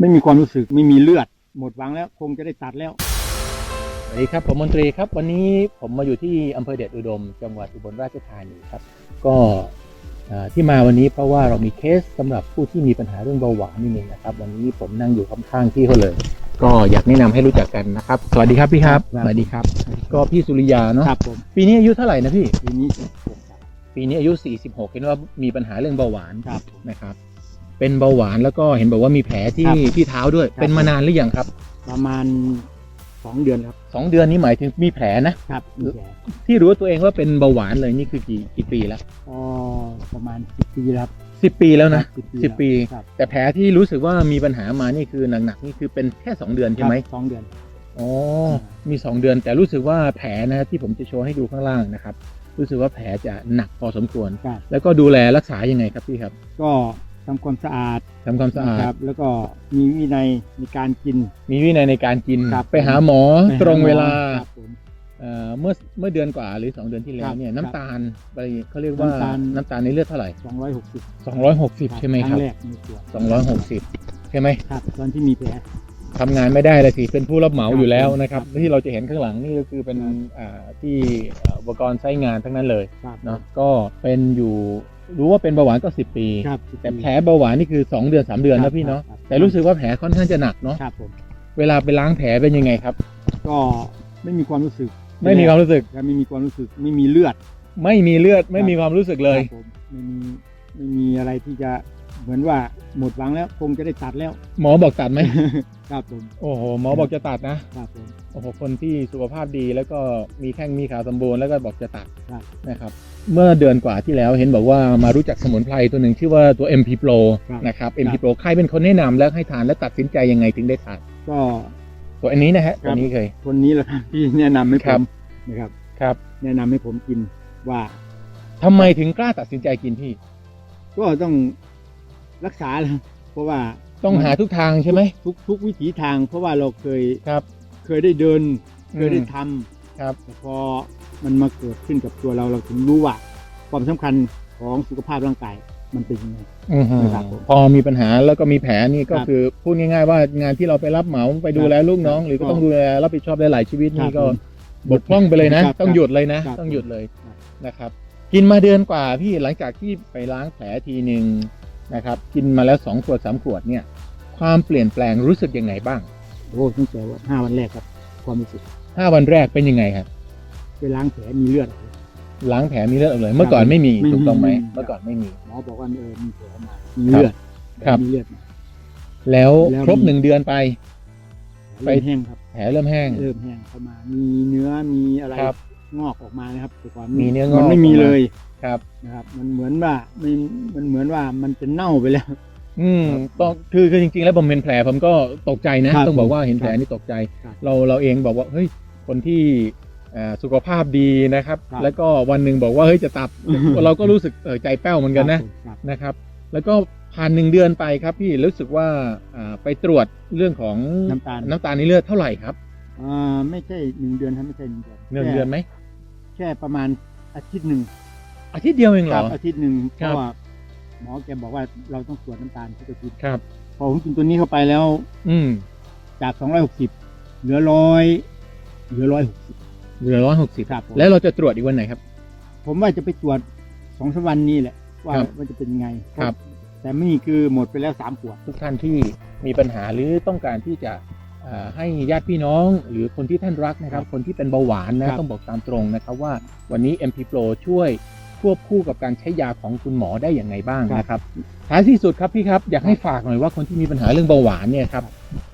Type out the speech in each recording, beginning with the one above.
ไม่มีความรู้สึกไม่มีเลือด หมดหวังแล้ว คงจะได้ตัดแล้วสวัสดีครับผมมนตรีครับ วันนี้ผมมาอยู่ที่อำเภอเดชอุดม จังหวัดอุบลราชธานีครับ ก็อ่าที่มาวันนี้เพราะว่าเรามีเคสสำหรับผู้ที่มีปัญหาเรื่องเบาหวานนี่เองนะครับ วันนี้ผมนั่งอยู่ข้างๆที่เขาเลย ก็อยากแนะนำให้รู้จักกันนะครับ สวัสดีครับพี่ครับครับสวัสดีครับ ก็พี่สุริยาเนาะครับผมปีนี้อายุเท่าไหร่นะพี่ทีนี้สิบหกครับปีนี้อายุ 46เห็นว่ามีปัญหาเรื่องเบาหวานครับผมนะครับ เป็นเบาหวานแล้วก็เห็นบอกว่ามีแผลที่ครับที่เท้าด้วย ครับ เป็นมานานหรือยังครับประมาณสองเดือนครับสองเดือนนี้หมายถึงมีแผลนะ ครับมีแผลที่รู้ว่าตัวเองว่าเป็นเบาหวานเลยนี่คือกี่กี่ปีแล้วก็ประมาณสิบปีแล้วครับสิบปีแล้วนะ ครับสิบปีครับแต่แผลที่รู้สึกว่ามีปัญหามานี่คือหนักๆนี่คือเป็นแค่สองเดือนใช่ไหมครับสองเดือน อ๋อมีสองเดือนแต่รู้สึกว่าแผลนะที่ผมจะโชว์ให้ดูข้างล่างนะครับ รู้สึกว่าแผลจะหนักพอสมควร ครับ แล้วก็ดูแลรักษายังไงครับพี่ครับ ก็ ทำความสะอาดทำความสะอาด นะครับ แล้วก็มีวินัยในการกิน มีวินัยในการกิน ครับ ไปหาหมอไปหาตรงเวลาครับผม เอ่อเมื่อเมื่อเดือนกว่าหรือสองเดือนที่แล้ครัวบเนี่ยครับน้ำตาลไปเขาเรียกว่าน้ำตาล น้ำตาลในเลือดเท่าไหร่สองร้อยหกสิบ260 ใช่ไหมครับงแรกในตัว260 ใช่ไหมครับตอนที่มีแผล ทำงานไม่ได้เลยสิ เป็นผู้รับเหมาครับอยู่แล้วนะครับครับที่เราจะเห็นข้างหลังนี่ก็คือเป็นครับ อ่าที่อ่าอุปกรณ์ใช้งานทั้งนั้นเลยครับ เนาะก็เป็นอยู่ รู้ว่าเป็นเบาหวานก็10ปี ครับแต่แผลเบาหวานนี่คือ2เดือน3เดือนครันะบพี่เนาะครับแต่รู้สึกว่าแผลค่อนข้างจะหนักเนาะ ครับผม เวลาไปล้างแผลเป็นยังไงครับ ก็ไม่มีความรู้สึก ไม่มีความรู้สึกครับไม่มีความรู้สึก ไม่มีเลือด ไม่มีเลือด ไม่มีความรู้สึกเลยครับผมไม่มี ไม่มีอะไรที่จะ เหมือนว่าหมดหวังแล้วคงจะได้ตัดแล้วหมอบอกตัดไหม ครับผมโอ้โหหมอบอกจะตัดนะครับผม โอ้โหคนที่สุขภาพดีแล้วก็มีแข้งมีขาสมบูรณ์แล้วก็บอกจะตัดครับ นะครับ เมื่อเดือนกว่าที่แล้วเห็นบอกว่ามารู้จักสมุนไพรตัวหนึ่งชื่อว่าตัว MP Pro ครับนะครับครับ MP Pro ใครเป็นคนแนะนำแล้วให้ทานและตัดสินใจยังไงถึงได้ทานก็ ตัวอันนี้นะฮะครัตัวบ นี้เคย คนนี้แหละครับที่แนะนำให้คผรับ มนะครับ ครับแนะนำให้ผมกินว่า ทำไมถึงกล้าตัดสินใจกินพี่ ก็ต้อง รักษาแล้วเพราะว่าต้องหาทุกทางใช่ไหม ทุกทุกวิถีทาง เพราะว่าเราเคยครับเคยได้เดิน เคยได้อืมทำครับแต่พอมันมาเกิดขึ้นกับตัวเราเราถึงรู้ว่า ความสำคัญของสุขภาพร่างกายมันเป็นยังไงอือฮึครับผมพอมีปัญหาแล้วก็มีแผลนี่ก็ครับคือพูดง่าย ๆ ว่างานที่เราไปรับเหมาไปดูแลลูกน้อง หรือก็ครับต้องดูแลรับผิดชอบหลายๆชีวิตครันี่บก็ผมบกพร่องไปเลยนะครับต้องหยุดเลยนะครับต้องหยุดเลยครับนะครับ กินมาเดือนกว่าพี่หลังจากที่ไปล้างแผลทีหนึ่ง นะครับ กินมาแล้วสองขวดสามขวดเนี่ย ความเปลี่ยนแปลงรู้สึกยังไงบ้าง โอ้ตั้งแต่ว่าห้าวันแรกครับ ความรู้สึกห้าวันแรกเป็นยังไงครับไปล้างแผลมีเลือดออกล้างแผลมีเลือดออกเลย เมื่อก่อนไม่มีไม่มีถูกต้องไหมไม่มีเมื่อก่อนไม่มี หมอบอกว่าเออมีแผลมามีเลือดครับ มีเลือดมาแล้วแล้วครบหนึ่งเดือนไป ไป เริ่มแห้งครับ แผลเริ่มแห้ง เริ่มแห้งเข้ามา มีเนื้อมีอะไรครับ งอกออกมานะครับแต่ก่อนมีเนื้องอกมันไม่มีออกมา เลย ครับนะครับ มันเหมือนว่ามันมันเหมือนว่ามันจะเน่าไปแล้ว อืมครับต้องคือคือจริงๆ แล้วผมเป็นแผลผมก็ตกใจนะ ครับต้องบอกว่าเห็นครับแผลนี่ตกใจ ครับเราเราเองบอกว่าเฮ้ยคนที่อ่าสุขภาพดีนะครับ ครับ แล้วก็วันหนึ่งบอกว่าเฮ้ยจะตัดเราก็รู้สึกเออใจแป้วเหมือนกันนะ ครับ นะครับ แล้วก็ผ่านหนึ่งเดือนไปครับพี่รู้สึกว่าอ่าไปตรวจเรื่องของน้ำตาล น้ำตาลในเลือดเท่าไหร่ครับอ่าไม่ใช่หนึ่งเดือนครับไม่ใช่หนึ่งเดือนหนึ่งเดือนไหมแค่ประมาณอาทิตย์หนึ่ง อาทิตย์เดียวเองเหรครัอ บอาทิตย์หนึ่งเพครับ ราะว่าหมอแกบอกว่าเราต้องตรวจน้ำตาลทุกอาทิตย์ครับ พอผมกินตัวนี้เข้าไปแล้ว อืมจากสองร้อยหกสิบเหลือร้อยเหลือร้อยหกสิบเหลือร้อยหกสิบครับผมแล้วเราจะตรวจอีกวันไหนครับ ผมว่าจะไปตรวจสองสามวันนี้แหละ ว่าครับว่าจะเป็นยังไงครับ แต่ไม่คือหมดไปแล้วสามขวด ทุกท่านที่มีปัญหาหรือต้องการที่จะอ่าให้ญาติพี่น้อง หรือคนที่ท่านรักนะครับ คนที่เป็นเบาหวานนะครับต้องบอกตามตรงนะครับว่าวันนี้ MP Pro ช่วย ควบคู่กับการใช้ยาของคุณหมอได้อย่างไรบ้างครับนะครับท้ายที่สุดครับพี่ครับอยากให้ฝากหน่อยว่าคนที่มีปัญหาเรื่องเบาหวานเนี่ยครับ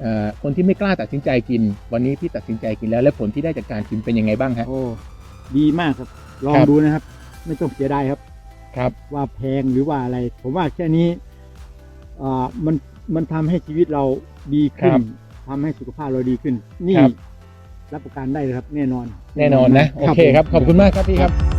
เอ่อคนที่ไม่กล้าตัดสินใจกิน วันนี้พี่ตัดสินใจกินแล้ว และผลที่ได้จากการกินเป็นยังไงบ้างฮะโอ้ดีมากครับลองครับดูนะครับ ไม่ต้องเสียดายครับ ครับว่าแพงหรือว่าอะไร ผมว่าแค่นี้อ่ามันมันทำให้ชีวิตเราดีขึ้นครับทำให้สุขภาพเราดีขึ้น นี่ครับรับประกันได้เลยครับ แน่นอน แน่นอนนะ โอเคครับ ขอบคุณมากครับพี่ครับ